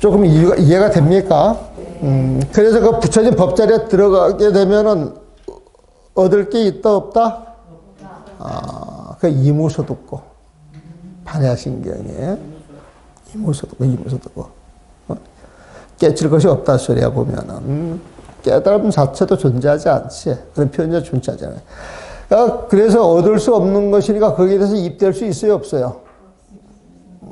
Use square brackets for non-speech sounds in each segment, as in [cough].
조금 이해가, 이해가 됩니까? 음, 그래서 그 붙여진 법자리에 들어가게 되면은 얻을 게 있다 없다? 아, 그 이무소득고 반야신경에 이무소득고 이무소득고 어? 깨칠 것이 없다 소리야 보면은 음, 깨달음 자체도 존재하지 않지 그런 표현자 존재하잖아요. 그러니까 그래서 얻을 수 없는 것이니까 거기에 대해서 입될 수 있어요 없어요?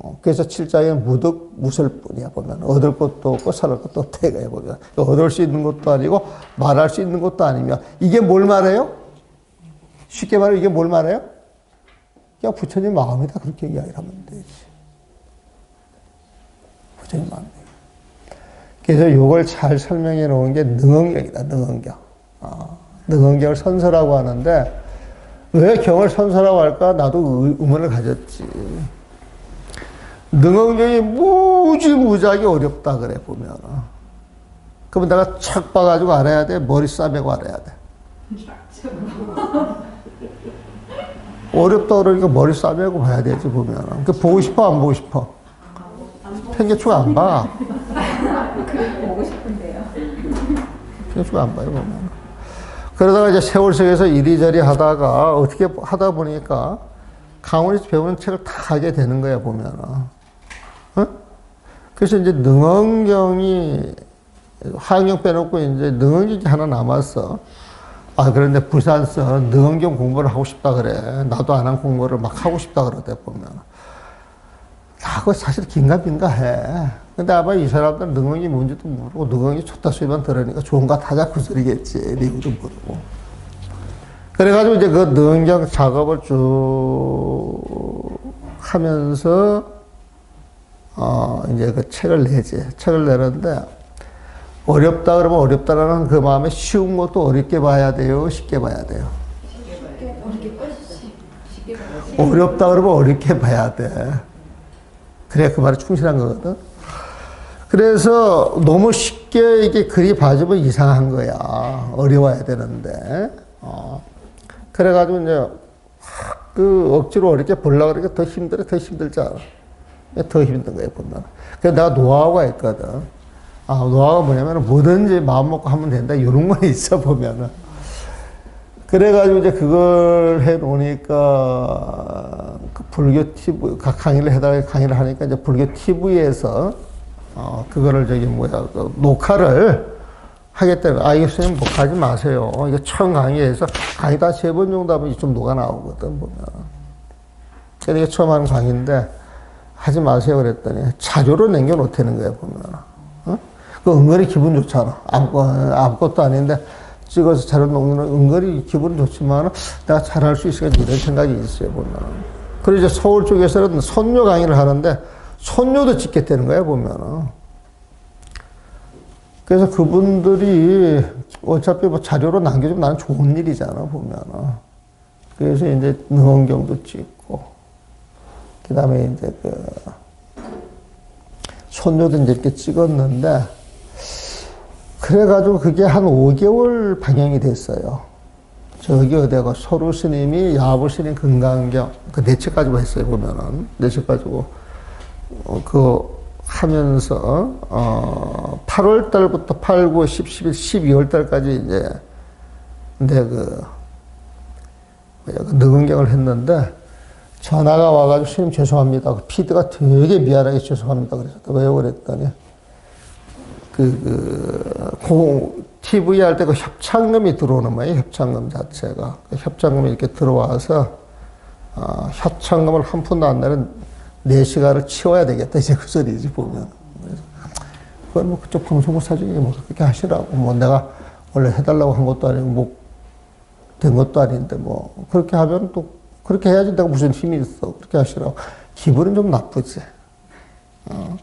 어, 그래서 칠장에는 무득 무설 뿐이야 보면. 얻을 것도 없고 살을 것도 없다 이거야 보면. 얻을 수 있는 것도 아니고 말할 수 있는 것도 아니며. 이게 뭘 말해요? 쉽게 말해 이게 뭘 말해요? 그냥 부처님 마음이다 그렇게 이야기를 하면 되지. 부처님 마음 그래서 이걸 잘 설명해 놓은 게 능언경이다 능언경. 어, 능언경을 선서라고 하는데 왜 경을 선서라고 할까? 나도 의- 의문을 가졌지 능언경이 무지무지하게 어렵다 그래 보면 그러면 내가 착 봐가지고 알아야 돼? 머리 싸매고 알아야 돼? [laughs] 어렵다 그러니까 머리 싸매고 봐야 되지 보면 그 보고 싶어 안 보고 싶어? 팽개추가 안봐. 보고 싶은데요. 팽개추가 안 봐요 보면 그러다가 이제 세월 속에서 이리저리 하다가 어떻게 하다 보니까 강원에서 배우는 책을 다 하게 되는 거야 보면은. 어? 그래서 이제 능언경이 화영경 빼놓고 이제 능언경이 하나 남았어. 아 그런데 부산서 능언경 공부를 하고 싶다 그래. 나도 안 한 공부를 막 하고 싶다 그러대 보면. 야, 그거 사실 긴가민가 해. 근데 아마 이 사람들은 능언이 뭔지도 모르고 능언이 좋다 소리만 들으니까 좋은가 타자 그 소리겠지. 리뷰도 모르고. 그래가지고 이제 그 능경 작업을 쭉 하면서 어 이제 그 책을 내지. 책을 내는데 어렵다 그러면 어렵다라는 그 마음에 쉬운 것도 어렵게 봐야 돼요. 쉽게 봐야 돼요. 어렵다 그러면 어렵게 봐야 돼. 그래야 그 말에 충실한 거거든. 그래서 너무 쉽게 이게 글이 봐주면 이상한 거야. 어려워야 되는데. 어. 그래가지고 이제 그 억지로 어렵게 보려고 그러니까 더 힘들어, 더 힘들지 않아. 더 힘든 거예요, 보면. 그래서 내가 노하우가 있거든. 아, 노하우가 뭐냐면 뭐든지 마음 먹고 하면 된다. 이런 거 [laughs] 있어, 보면은. 그래가지고 이제 그걸 해 놓으니까 그 불교 TV, 각 강의를 해달라 강의를 하니까 이제 불교 TV에서 어, 그거를 저기 뭐야, 그 녹화를 하겠다는, 아, 이거 선생님 녹화하지 마세요. 이거 처음 강의에서 강의 다 세 번 정도 하면 좀 녹아 나오거든, 보면. 그러니까 처음 하는 강의인데 하지 마세요 그랬더니 자료로 남겨놓다는 거야, 보면. 어? 그 은근히 기분 좋잖아. 아무것, 아무것도 아닌데 찍어서 자료 놓는 은근히 기분 좋지만 내가 잘할 수 있을까 이런 생각이 있어요, 보면. 그리고 이제 서울 쪽에서는 선녀 강의를 하는데 선녀도 찍겠다는 거야, 보면. 그래서 그분들이 어차피 뭐 자료로 남겨주면 나는 좋은 일이잖아, 보면. 그래서 이제 능원경도 찍고, 그 다음에 이제 그, 손녀도 이제 이렇게 찍었는데, 그래가지고 그게 한 5개월 방영이 됐어요. 저기 어디가 소루 스님이 야부 스님 건강경, 그네책 가지고 했어요, 보면은. 네 책 가지고. 어, 그 하면서, 어, 8월 달부터 8, 9, 10, 11, 12월 달까지 이제, 근데 그, 뭐야, 그 능은경을 했는데, 전화가 와가지고 스님 죄송합니다. 그 피드가 되게 미안하게 죄송합니다. 그래서 왜요? 그랬더니, 그, 그, 공, TV 할 때 그 협찬금이 들어오는 거예요. 협찬금 자체가. 그 협찬금이 이렇게 들어와서, 어, 협찬금을 한 푼도 안 내는 네 시간을 치워야 되겠다. 이제 그 소리지, 보면. 그걸 뭐 그쪽 방송국 사장이 뭐 그렇게 하시라고. 뭐 내가 원래 해달라고 한 것도 아니고 뭐 된 것도 아닌데 뭐 그렇게 하면 또 그렇게 해야지 내가 무슨 힘이 있어. 그렇게 하시라고. 기분은 좀 나쁘지. 어.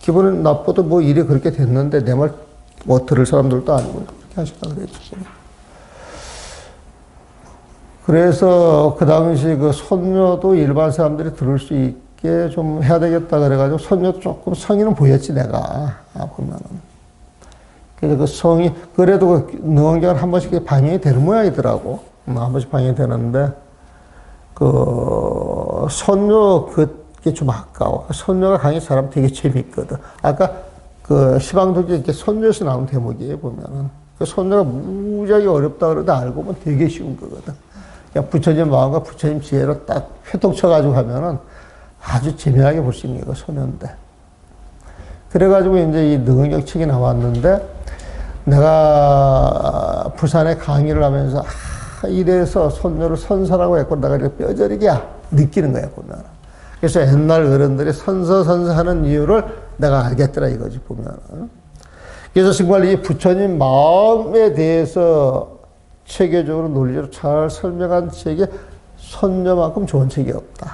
기분은 나빠도 뭐 일이 그렇게 됐는데 내 말 뭐 들을 사람들도 아니고 그렇게 하시라 그랬죠. 그래서 그 당시 그 손녀도 일반 사람들이 들을 수 있게 좀 해야 되겠다 그래가지고 손녀도 조금 성의는 보였지 내가 아, 보면은. 그래서 그 성이 그래도 그 능원경은 한 번씩 방영이 되는 모양이더라고. 음, 한 번씩 방영이 되는데 그 손녀 그게 좀 아까워. 손녀가 강의 사람 되게 재밌거든. 아까 그 시방독에 이렇게 선녀에서 나온 대목이에요, 보면은. 그 선녀가 무지하게 어렵다 그러다 알고 보면 되게 쉬운 거거든. 그냥 부처님 마음과 부처님 지혜로 딱 회통 쳐가지고 하면은 아주 재미나게 볼 수 있는 게 선녀인데. 그래가지고 이제 이 능은경 책이 나왔는데 내가 부산에 강의를 하면서 아, 이래서 선녀를 선사라고 했고 내가 이렇게 뼈저리게 느끼는 보면. 그래서 옛날 어른들이 선서 선사하는 이유를 내가 알겠더라 이거지 보면. 그래서 정말 이 부처님 마음에 대해서 체계적으로 논리적으로 잘 설명한 책이 선녀만큼 좋은 책이 없다.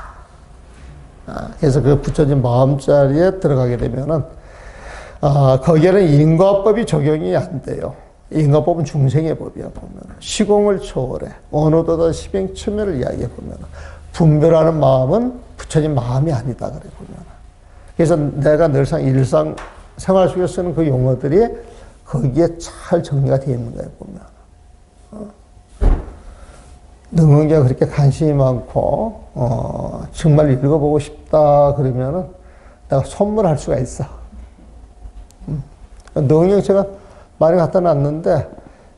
아, 그래서 그 부처님 마음자리에 들어가게 되면은 아, 거기에는 인과법이 적용이 안 돼요. 인과법은 중생의 법이야 보면 시공을 초월해. 언어도다 시병천면을 이야기해 보면 분별하는 마음은 부처님 마음이 아니다 그래 보면 그래서 내가 늘상 일상 생활 속에 쓰는 그 용어들이 거기에 잘 정리가 되어 있는 거예요 보면 어. 능은기가 그렇게 관심이 많고 어, 정말 읽어보고 싶다 그러면은 내가 선물할 수가 있어. 능력 제가 많이 갖다 놨는데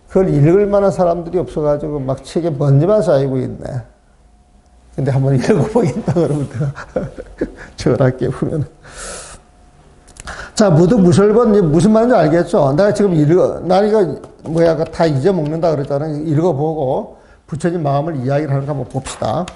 그걸 읽을 만한 사람들이 없어가지고 막 책에 먼지만 쌓이고 있네. 근데 한번 읽어보겠다 그러면 [laughs] 저할게 보면. 자, 무드 무설번 무슨 말인지 알겠죠? 내가 지금 읽어, 나 이거 뭐야, 그다 잊어먹는다 그랬잖아요. 읽어보고 부처님 마음을 이야기를 하는 거 한번 봅시다.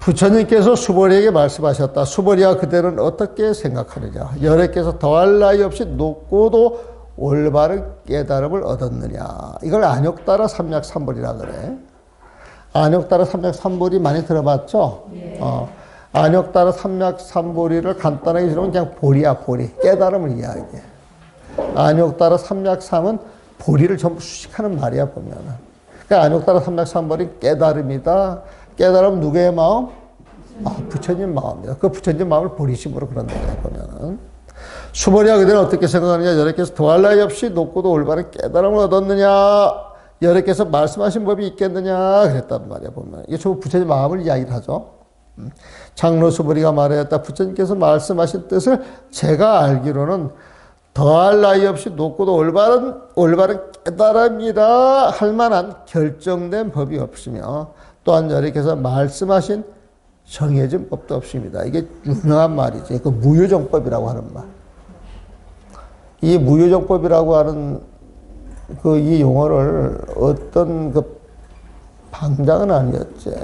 부처님께서 수보리에게 말씀하셨다. 수보리야 그대는 어떻게 생각하느냐? 열애께서 더할 나위 없이 높고도 올바른 깨달음을 얻었느냐? 이걸 안욕따라 삼약 삼벌이라 그래. 안욕따라 삼약 삼벌이 많이 들어봤죠? 어, 안욕따라 삼약 삼벌이를 간단하게 들으면 그냥 보리야 보리. 깨달음을 이야기해. 안욕따라 삼약 삼은 보리를 전부 수식하는 말이야 보면은. 그러니까 안욕따라 삼약 삼벌이 깨달음이다. 깨달음 누구의 마음? 아, 부처님 마음이다. 그 부처님 마음을 보리심으로 그런다 보면은. 수보리야 그대는 어떻게 생각하느냐? 여러께서 더할 나위 없이 높고도 올바른 깨달음을 얻었느냐? 여러께서 말씀하신 법이 있겠느냐? 그랬단 말이야 보면. 이게 전부 부처님 마음을 이야기를 하죠. 음. 장로 수보리가 말하였다. 부처님께서 말씀하신 뜻을 제가 알기로는 더할 나위 없이 높고도 올바른 올바른 깨달음이라 할 만한 결정된 법이 없으며 또한 여러께서 말씀하신 정해진 법도 없습니다. 이게 유명한 말이지. 그 무효정법이라고 하는 말. 이 무효정법이라고 하는 그 이 용어를 어떤 그 방장은 아니었지.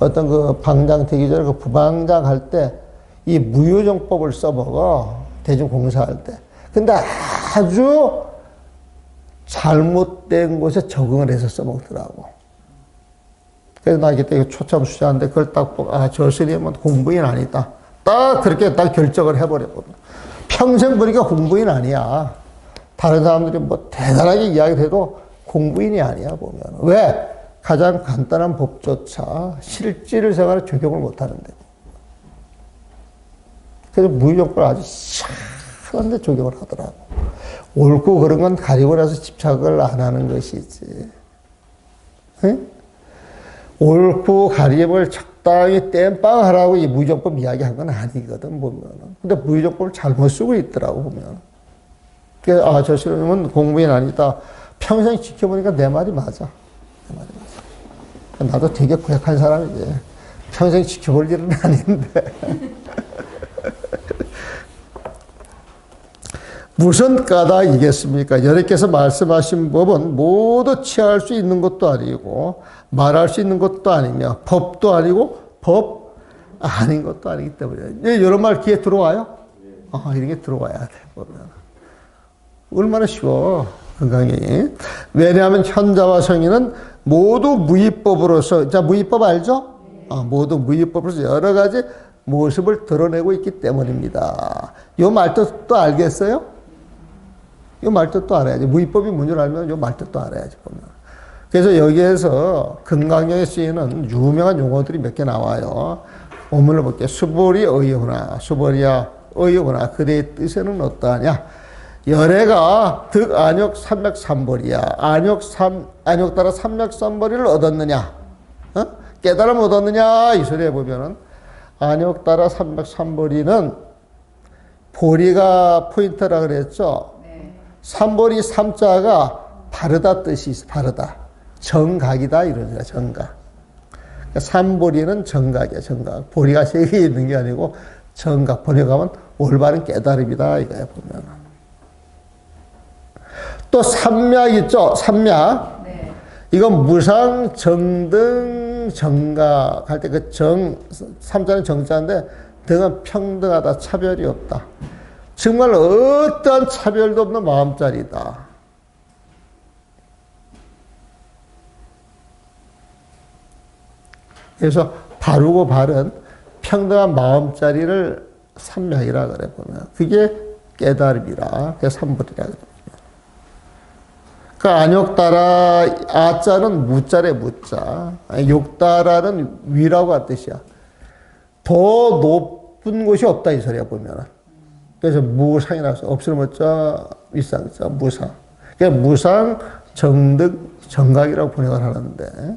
어떤 그 방장 되기 전에 그 부방장 할 때 이 무효정법을 써먹어. 대중공사할 때. 근데 아주 잘못된 곳에 적응을 해서 써먹더라고. 그래서 나 그때 초점 수자인데 그걸 딱 보고, 아, 저 스님은 공부인 아니다. 딱 그렇게 딱 결정을 해버렸거든. 평생 보니까 공부인 아니야. 다른 사람들이 뭐 대단하게 이야기를 해도 공부인이 아니야, 보면. 왜? 가장 간단한 법조차 실질 생활에 적용을 못 하는데. 그래서 무효정법을 아주 시원한데 적용을 하더라고. 옳고 그런 건 가리고 나서 집착을 안 하는 것이지. 응? 옳고 가림을 적당히 땜빵 하라고 이 무효정법 이야기한 건 아니거든, 보면은. 근데 무효정법을 잘못 쓰고 있더라고, 보면. 그, 아, 저 사람은 공부인 아니다. 평생 지켜보니까 내 말이 맞아. 내 말이 맞아. 나도 되게 고약한 사람이지. 평생 지켜볼 일은 [laughs] 아닌데. [laughs] 무슨 까닭이겠습니까? 여러께서 말씀하신 법은 모두 취할 수 있는 것도 아니고 말할 수 있는 것도 아니며 법도 아니고 법 아닌 것도 아니기 때문에 예, 이런 말 귀에 들어와요? 아, 이런 게 들어와야 돼 보면 얼마나 쉬워 건강이 왜냐하면 현자와 성인은 모두 무위법으로서 자 무위법 알죠? 아, 모두 무위법으로서 여러 가지 모습을 드러내고 있기 때문입니다. 이 말뜻도 알겠어요? 이 말뜻도 알아야지. 무위법이 뭔지 알면 이 말뜻도 알아야지, 보면. 그래서 여기에서 금강경에 쓰이는 유명한 용어들이 몇 개 나와요. 오문을 볼게요. 수보리 의호나, 수보리야 의호나, 그대의 뜻에는 어떠하냐? 열애가 득 안욕 삼맥 삼벌이야. 안욕 삼, 안욕 따라 삼맥 삼벌이를 얻었느냐? 어? 깨달음 얻었느냐? 이 소리에 보면은 안욕 따라 삼맥 삼벌이는 보리가 포인트라 그랬죠. 네. 삼보리 삼자가 바르다 뜻이 있어. 바르다. 정각이다 거야. 정각. 그러니까 삼보리는 정각이야. 정각. 보리가 세 개 있는 게 아니고 정각. 번역하면 올바른 깨달음이다 이거야 보면. 또 삼약 있죠. 삼약. 네. 이건 무상 정등 정각 할 때 그 정 삼자는 정자인데 등은 평등하다 차별이 없다. 정말 어떠한 차별도 없는 마음자리다. 그래서 바르고 바른 평등한 마음자리를 삼명이라 그래 보면 그게 깨달음이라 그게 삼불이라. 그 안욕따라 아자는 무자래 무자. 욕따라는 위라고 할 뜻이야. 더 높은 곳이 없다 이 소리야 보면은. 그래서 무상이라고 없으면 자 위상자 무상. 그러니까 무상 정득 정각이라고 번역을 하는데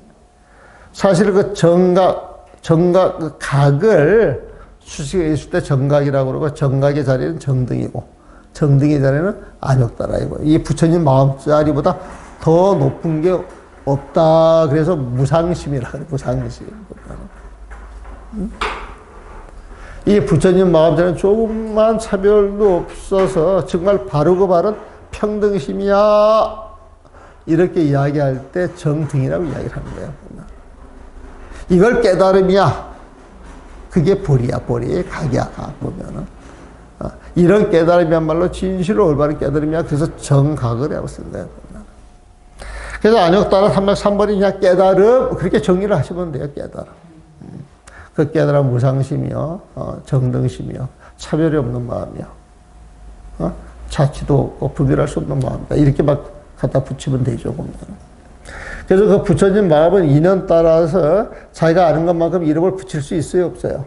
사실 그 정각 정각 그 각을 수식해 있을 때 정각이라고 그러고 정각의 자리는 정등이고 정등의 자리는 안욕따라이고 이 부처님 마음자리보다 더 높은 게 없다. 그래서 무상심이라 그래. 무상심. 음? 이 부처님 마음자리는 조금만 차별도 없어서 정말 바르고 바른 평등심이야. 이렇게 이야기할 때 정등이라고 이야기를 하는 거야. 이걸 깨달음이야. 그게 보리야, 보리. 각이야, 각 보면은. 어, 이런 깨달음이야말로 진실로 올바른 깨달음이야. 그래서 정각을 하고 쓴 거야. 그래서 안욕따라 303번이 그냥 깨달음, 그렇게 정리를 하시면 돼요, 깨달음. 음. 그 깨달음 무상심이요, 어, 정등심이요, 차별이 없는 마음이요, 어? 자치도 없고 분별할 수 없는 마음이다. 이렇게 막 갖다 붙이면 되죠, 보면. 그래서 그 부처님 마음은 인연 따라서 자기가 아는 것만큼 이름을 붙일 수 있어요, 없어요?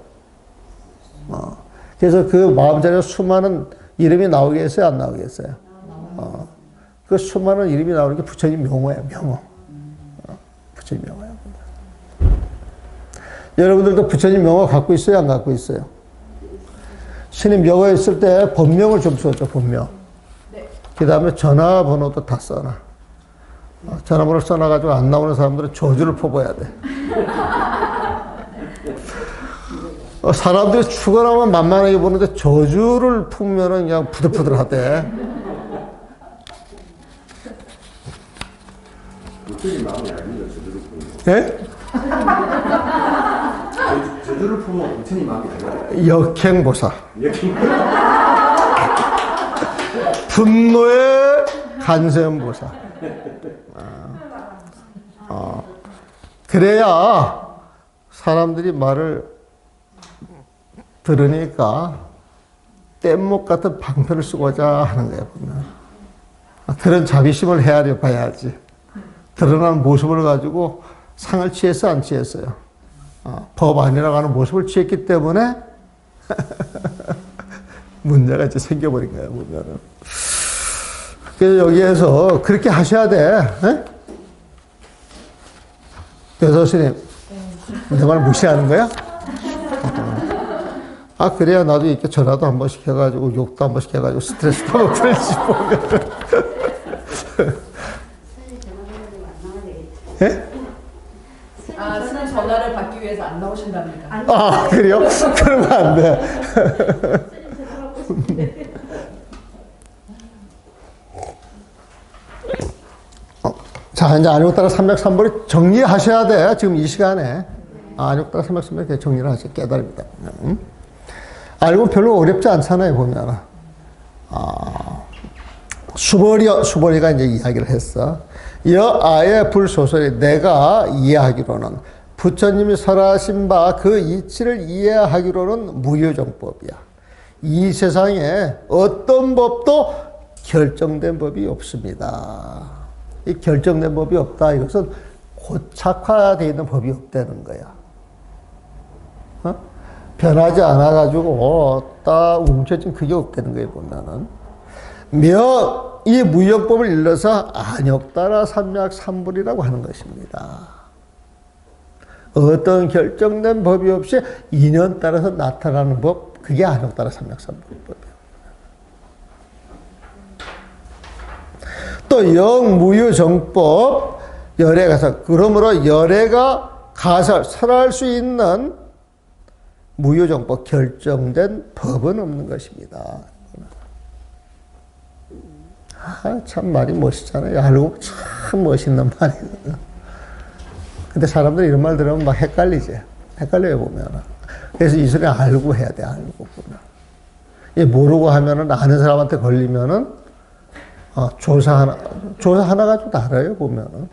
어. 그래서 그 마음자리에 수많은 이름이 나오겠어요, 안 나오겠어요? 어. 그 수많은 이름이 나오는 게 부처님 명호야, 명호. 어. 부처님 명호야. 여러분들도 부처님 명호 갖고 있어요, 안 갖고 있어요? 신임 명호 있을 때 본명을 좀 써줘, 본명. 그 다음에 전화번호도 다 써놔. 어, 전화번호 써놔가지고 안 나오는 사람들은 저주를 퍼부어야 돼. 어, 사람들이 죽어나면 만만하게 보는데 저주를 품으면 그냥 부들부들하대. 예? 저- 저주를 품은 부처님 마음이 아니라 역행보사. 분노의 간세음보사. 어. 그래야 사람들이 말을 들으니까 뗏목 같은 방편을 쓰고자 하는 거예요, 보면. 아, 그런 자비심을 헤아려 봐야지. 드러나는 모습을 가지고 상을 취했어, 안 취했어요? 어, 법 아니라고 하는 모습을 취했기 때문에 [laughs] 문제가 이제 생겨버린 거예요, 보면은. 그래서 여기에서 그렇게 하셔야 돼. 에? 교사 스님, 내 말 무시하는 거야? 아, 그래야 나도 이렇게 전화도 한 번씩 해가지고 욕도 한 번씩 해가지고 스트레스도 한번 풀지 보면. 예? 아, 스님 전화를 받기 위해서 안 나오신답니다. 아, 그래요? 그러면 안 돼. 자, 이제 안욕따라 303번을 정리하셔야 돼. 지금 이 시간에. 아, 안욕따라 303번 정리를 하셔. 깨달입니다. 음? 알고 별로 어렵지 않잖아요, 보면. 아, 수벌이, 수벌이가 이제 이야기를 했어. 여 아의 불소설이 내가 이해하기로는 부처님이 설하신 바 그 이치를 이해하기로는 무효정법이야. 이 세상에 어떤 법도 결정된 법이 없습니다. 이 결정된 법이 없다. 이것은 고착화되어 있는 법이 없다는 거야. 어? 변하지 않아가지고, 딱 움켜진 그게 없다는 거예요, 보면은. 몇, 이 무역법을 일러서 안역따라 삼약 삼불이라고 하는 것입니다. 어떤 결정된 법이 없이 인연 따라서 나타나는 법, 그게 안역따라 삼약 삼불법이에요. 또 영무유정법 열애 가설 그러므로 열애가 가설 설할 수 있는 무유정법 결정된 법은 없는 것입니다. 아, 참 말이 멋있잖아요. 알고 참 멋있는 말이거든. 근데 사람들이 이런 말 들으면 막 헷갈리지. 헷갈려요, 보면. 그래서 이 소리 알고 해야 돼, 알고 보면. 이 모르고 하면은 아는 사람한테 걸리면은 어, 조사 하나, 조사 하나 가지고 다 알아요, 보면은.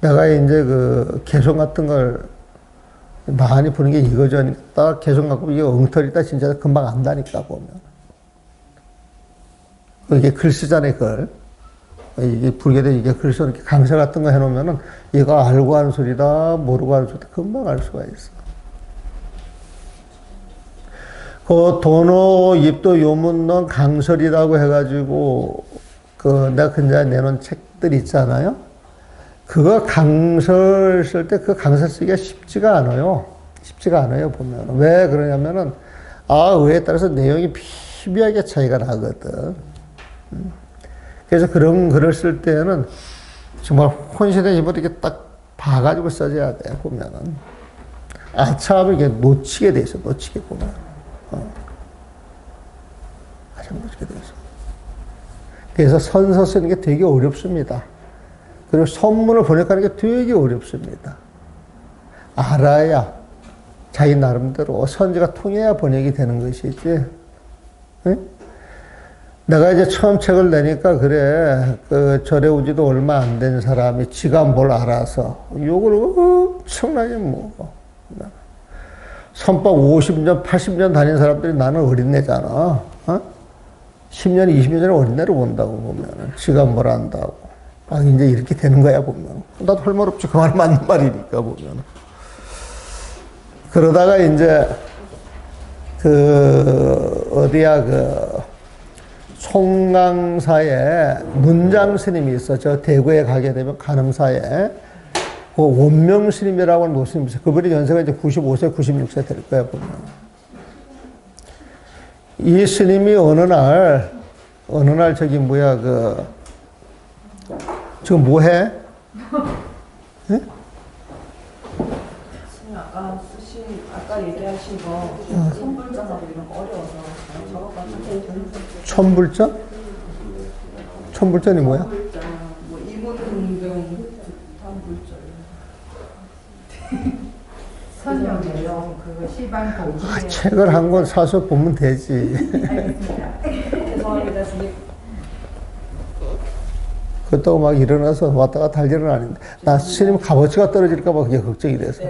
내가 이제 그 개성 같은 걸 많이 보는 게 이거죠. 딱 개성 갖고 이게 엉터리다 진짜 금방 안다니까, 보면. 이게 글 쓰잖아요, 글. 이게 불교대 이게 글 써, 이렇게 강사 같은 거 해놓으면은 이거 알고 하는 소리다, 모르고 하는 소리다, 금방 알 수가 있어. 그 도노 입도 요문론 강설이라고 해가지고 그 내가 근자에 내놓은 책들 있잖아요. 그거 강설 쓸 때 그 강설 쓰기가 쉽지가 않아요. 쉽지가 않아요 보면 왜 그러냐면은 아 의에 따라서 내용이 미비하게 차이가 나거든. 음. 그래서 그런 글을 쓸 때는 정말 혼신의 힘으로 이렇게 딱 봐가지고 써줘야 돼 보면은 아차하면 이게 놓치게 돼 있어 놓치게 보면. 가장 멋지게 되어서. 그래서 선서 쓰는 게 되게 어렵습니다. 그리고 선문을 번역하는 게 되게 어렵습니다. 알아야 자기 나름대로 선지가 통해야 번역이 되는 것이지. 응? 내가 이제 처음 책을 내니까 그래 그 절에 오지도 얼마 안 된 사람이 지가 뭘 알아서 욕을 엄청나게 먹어. 선법 50년, 80년 다닌 사람들이 나는 어린애잖아. 어? 10년, 20년 전에 어린애로 본다고 보면. 지가 뭘 안다고. 아, 이제 이렇게 되는 거야, 보면. 나도 할 말 없지. 그 말 맞는 말이니까, 보면. 그러다가 이제, 그, 어디야, 그, 송강사에 문장 스님이 있어. 저 대구에 가게 되면 간음사에. 그 원명 스님이라고 하는 노스님이 있어요. 그분이 연세가 이제 95세, 96세 될 거야, 보면. 이 스님이 어느 날, 어느 날 저기 뭐야, 그, 지금 뭐 해? 스님 아까 쓰신 아까 얘기하신 거 선불장하고 이런 거 어려워서 적어가지고 천불전? 천불전이 뭐야? 불장 뭐 이문등 단불장 [laughs] 선영 내용 그거 시방 공부 아, 책을 한 권 사서 보면 되지. 알겠습니다. 죄송합니다 스님 그렇다고 막 일어나서 왔다 갔다 할 일은 아닌데. 나 스님 값어치가 떨어질까봐 그게 걱정이 돼서.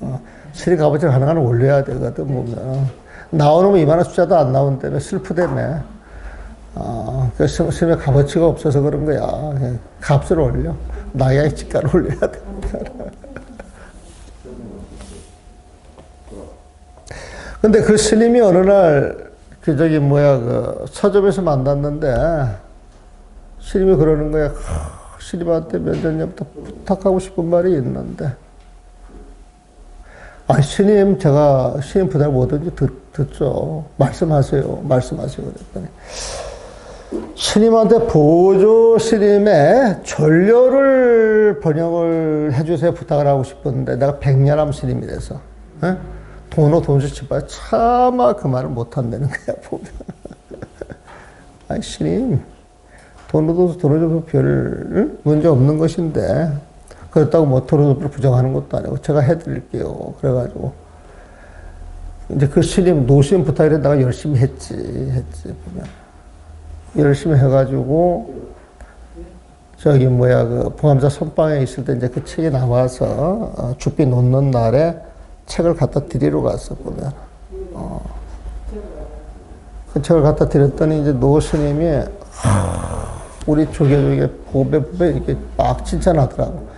어, 스님 값어치를 하나하나 올려야 되거든, 보면. 나오면 이만한 숫자도 안 나온다며 그 스- 스님의 값어치가 없어서 그런 거야. 값을 올려. 나의 집가를 올려야 돼. 근데 그 스님이 어느 날, 그 저기 뭐야, 그 서점에서 만났는데, 스님이 그러는 거야. 하, 스님한테 몇 년 전부터 부탁하고 싶은 말이 있는데, 아, 스님, 제가 스님 부탁 뭐든지 듣, 듣죠. 말씀하세요. 말씀하세요. 그랬더니, 스님한테 보조 스님의 전료를 번역을 해주세요. 부탁을 하고 싶었는데, 내가 백년암 스님이라서, 에? 돈오 돈수 치봐 차마 그 말을 못 한다는 거야, 보면. [laughs] 아이, 스님. 돈으로 돈을 줘서 별 문제 없는 것인데, 그렇다고 뭐 돈을 부정하는 것도 아니고, 제가 해드릴게요. 그래가지고. 이제 그 스님, 노스님 부탁을 내가 열심히 했지, 했지, 보면. 열심히 해가지고, 저기 뭐야, 그 봉암자 선방에 있을 때 이제 그 책이 나와서, 어, 죽비 놓는 날에 책을 갖다 드리러 보면. 어. 그 책을 갖다 드렸더니 이제 노 스님이, 하, 우리 조계조계 보배, 보배 이렇게 막 칭찬하더라고.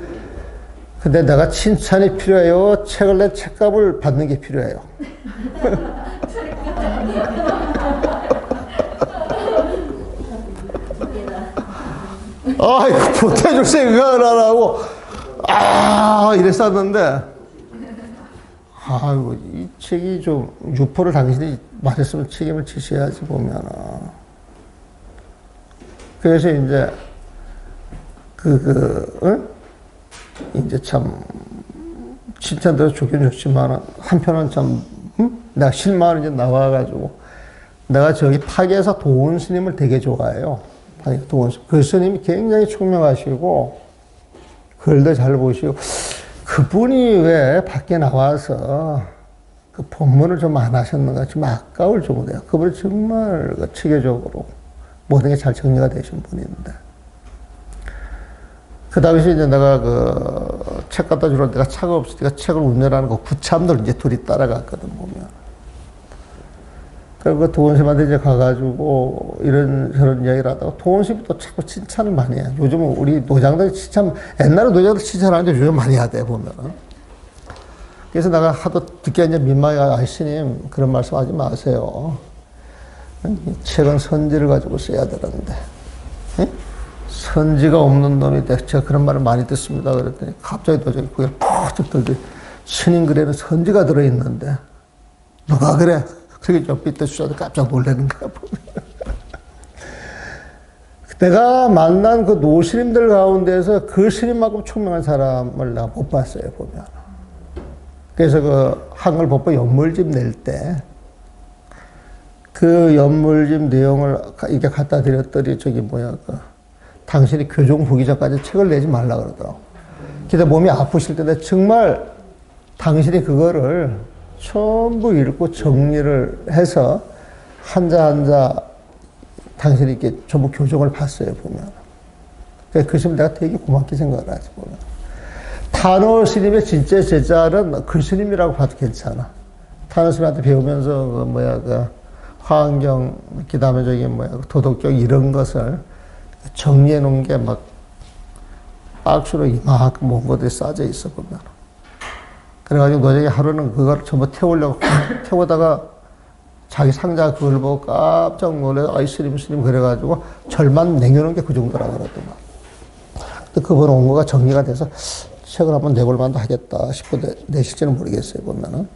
근데 내가 칭찬이 필요해요? 책을 내 책값을 받는 게 필요해요. [laughs] 아이, 보태줄 생각을 안 하고, 아, 이랬었는데, 아이고, 이 책이 좀, 유포를 당신이 맞았으면 책임을 지셔야지, 보면은. 그래서 이제 그, 그, 응? 이제 참, 칭찬대로 좋긴 좋지만, 한편은 참, 응? 내가 실망을 이제 나와가지고, 내가 저기 파계에서 도원 스님을 되게 좋아해요. 도원 스님. 그 스님이 굉장히 총명하시고, 글도 잘 보시고, 그분이 왜 밖에 나와서 그 본문을 좀 안 하셨는가 좀 아까울 정도예요. 그분이 정말 그 체계적으로 모든 게 잘 정리가 되신 분인데. 그 당시 이제 내가 그 책 갖다 주러 내가 차가 없으니까 책을 운전하는 거 구참들 이제 둘이 따라갔거든, 보면. 그리고 그 도원쌤한테 이제 가가지고 이런 저런 이야기를 하다가 또 자꾸 칭찬을 많이 해. 요즘은 우리 노장들이 칭찬, 옛날에 노장들 칭찬하는데 요즘 많이 하대, 보면은. 그래서 내가 하도 듣기 이제 민망해, 아, 스님, 그런 말씀 하지 마세요. 이 책은 선지를 가지고 써야 되는데. 예? 선지가 없는 놈이 돼. 제가 그런 말을 많이 듣습니다. 그랬더니 갑자기 도저히 그게 푹 들더니 스님 글에는 선지가 들어있는데 누가 그래? 그게 좀 삐뚤어져서 깜짝 놀라는 거야. [laughs] 내가 만난 그 노스님들 가운데서 그 스님만큼 총명한 사람을 내가 못 봤어요, 보면. 그래서 그 한글 법보 연물집 낼 때, 그 연물집 내용을 이렇게 갖다 드렸더니 저기 뭐야, 그, 당신이 교종 보기 전까지 책을 내지 말라 그러더라고. 그래서 몸이 아프실 때 정말 당신이 그거를 전부 읽고 정리를 해서 한자 한자 당신이 이렇게 전부 교정을 봤어요, 보면. 그래서 그 스님 내가 되게 고맙게 생각을 하지, 보면. 탄호 스님의 진짜 제자는 그 스님이라고 봐도 괜찮아. 탄호 스님한테 배우면서 그 뭐야, 그 화환경, 그 다음에 저기 뭐야, 그 도덕경 이런 것을 정리해 놓은 게 막 박스로 이만큼 먼 것들이 싸져 있어, 보면. 그래가지고 노정이 하루는 그걸 전부 태우려고 [laughs] 태우다가 자기 상자 그걸 보고 깜짝 놀래 아이 스님 스님 그래가지고 절만 냉겨놓은 게 그 정도라 그러더만. 근데 그분 온 거가 정리가 돼서 책을 한번 내볼 만도 하겠다 싶은데 내실지는 모르겠어요 보면은.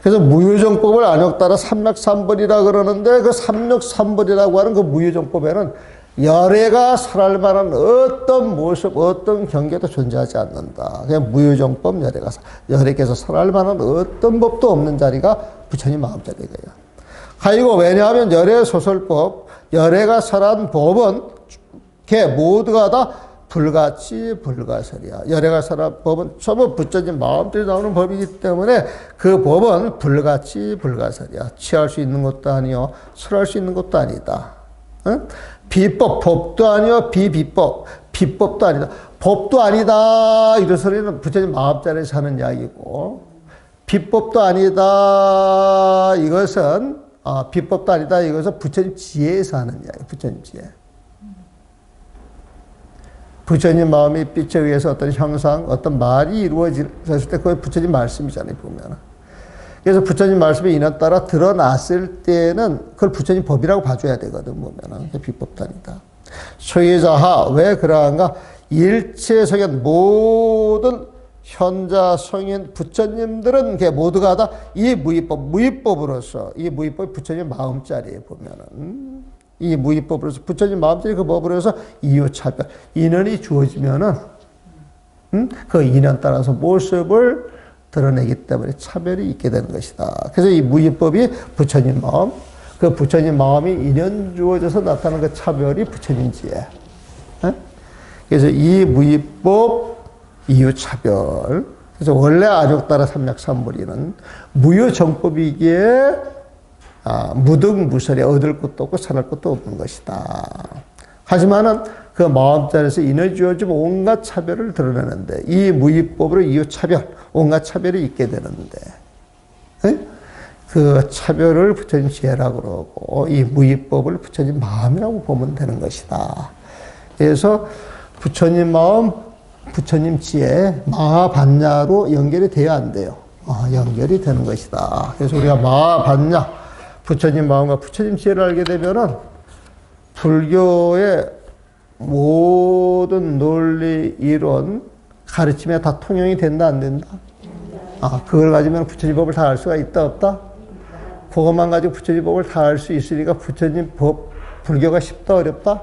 그래서 무효정법을 안역 따라 삼맥삼벌이라 그러는데 그 삼맥삼벌이라고 하는 그 무효정법에는 열애가 설할 만한 어떤 모습, 어떤 경계도 존재하지 않는다. 그냥 무효정법 열애가, 열애께서 설할 만한 어떤 법도 없는 자리가 부처님 마음자리가요. 하이고, 왜냐하면 열애 소설법, 열애가 설한 법은 걔 모두가 다 불같이 불가설이야. 열애가 설한 법은 전부 부처님 마음대로 나오는 법이기 때문에 그 법은 불같이 불가설이야. 취할 수 있는 것도 아니요. 설할 수 있는 것도 아니다. 응? 비법, 법도 아니요, 비비법, 비법도 아니다. 법도 아니다. 이런 소리는 부처님 마음자리에서 하는 이야기고, 비법도 아니다. 이것은, 아, 비법도 아니다. 이것은 부처님 지혜에서 하는 이야기, 부처님 지혜. 부처님 마음이 빛에 의해서 어떤 형상, 어떤 말이 이루어졌을 때 그게 부처님 말씀이잖아요, 보면. 그래서 부처님 말씀에 인연 따라 드러났을 때는 그걸 부처님 법이라고 봐줘야 되거든, 보면은. 비법도 아니다. 소유자하, 왜 그러한가? 일체 성현 모든 현자 성인 부처님들은 게 모두가 다 이 무의법, 무의법으로서 이 무의법이 부처님 마음자리에 보면은 이 무의법으로서 부처님 마음자리 그 법으로서 이유차별 인연이 주어지면은 음? 그 인연 따라서 모습을 드러내기 때문에 차별이 있게 되는 것이다. 그래서 이 무의법이 부처님 마음, 그 부처님 마음이 인연 주어져서 나타나는 그 차별이 부처님 지혜. 예? 그래서 이 무의법 이유 차별. 그래서 원래 아력 따라 삼약삼불이는 무효정법이기에 아, 무등무설에 얻을 것도 없고 산할 것도 없는 것이다. 하지만은 그 마음자리에서 인을 주어지면 온갖 차별을 드러내는데 이 무의법으로 이유 차별, 온갖 차별이 있게 되는데 에? 그 차별을 부처님 지혜라고 그러고 이 무의법을 부처님 마음이라고 보면 되는 것이다. 그래서 부처님 마음, 부처님 지혜, 마하반야로 연결이 돼야 안 돼요. 어, 연결이 되는 것이다. 그래서 우리가 마하반야, 부처님 마음과 부처님 지혜를 알게 되면은 불교의 모든 논리, 이론, 가르침에 다 통용이 된다, 안 된다? 아, 그걸 가지면 부처님 법을 다 알 수가 있다, 없다? 그것만 가지고 부처님 법을 다 알 수 있으니까 부처님 법, 불교가 쉽다, 어렵다?